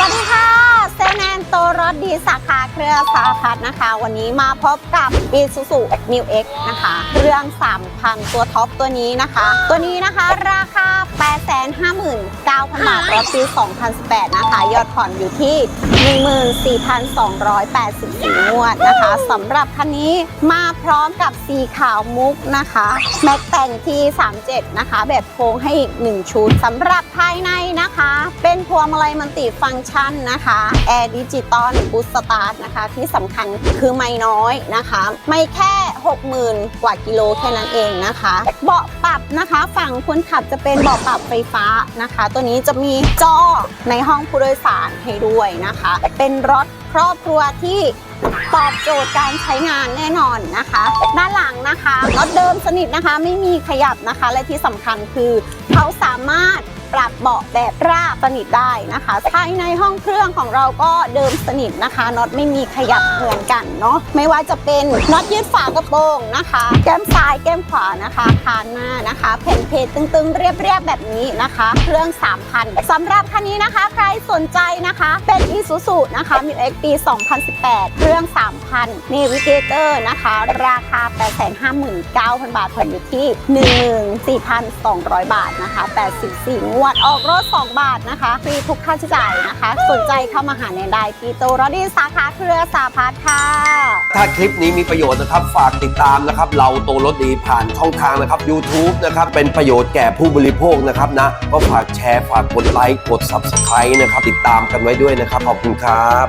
วัสดีค่ะ เซลแนนโตรถดีสาขาเครือสาพัฒนะคะ วันนี้มาพบกับ Isuzu New X นะคะ เครื่อง 3,000 ตัวท็อปตัวนี้นะคะ ตัวนี้นะคะราคา 859,000 บาทรถปี 2018 นะคะ ยอดผ่อนอยู่ที่ 14,284งวดนะคะสำหรับคันนี้มาพร้อมกับสีขาวมุกนะคะ แม็กแต่งที่ 37 นะคะ แบบโค้งให้อีก 1 ชุดสำหรับภายในนะ วงมาลัยมัลติฟังก์ชันนะคะแอร์ดิจิตอลบูสตาร์ทนะคะ ที่สำคัญคือไม่น้อยนะคะ ไม่แค่ 60,000 กว่ากิโลแค่นั้นเองนะคะ เบาะปรับนะคะฝั่งคนขับจะเป็นเบาะปรับไฟฟ้านะคะ ตัวนี้จะมีจอในห้องผู้โดยสารให้ด้วยนะคะ เป็นรถครอบครัวที่ตอบโจทย์การใช้งานแน่นอนนะคะ ด้านหลังนะคะรถเดิมสนิทนะคะไม่มีขยับนะคะ และที่สำคัญคือเขาสามารถ ปรับเบาะแบบราบสนิทได้นะคะ ภายในห้องเครื่องของเราก็เดิมสนิทนะคะน็อตไม่มีขยับเหมือนกันเนาะไม่ว่าจะเป็นน็อตยืดฝากระโปรงนะคะ แก้มซ้ายแก้มขวานะคะคานหน้านะคะแผ่นเพจตึงๆ เรียบๆแบบนี้นะคะ เครื่อง 3,000สำหรับคันนี้นะคะ ใครสนใจนะคะ เป็น Isuzu นะคะ m i x ปี 2018 เครื่อง 3,000 Navigator นะคะ ราคา 859,000 บาทผ่อนอยู่ที่ 14,200 บาทนะคะ 84งวดออกรถ 2 บาทนะคะฟรีทุกค่าใช้จ่ายนะคะ สนใจเข้ามาหาในได้ที่โตรดีสาขาเครือสาพัฒน์ค่ะ ถ้าคลิปนี้มีประโยชน์นะครับฝากติดตามนะครับ เราโตรถดีผ่านช่องทางนะครับ YouTube นะครับ เป็นประโยชน์แก่ผู้บริโภคนะครับนะ ก็ฝากแชร์ฝากกดไลค์กด Subscribe นะครับ ติดตามกันไว้ด้วยนะครับ ขอบคุณครับ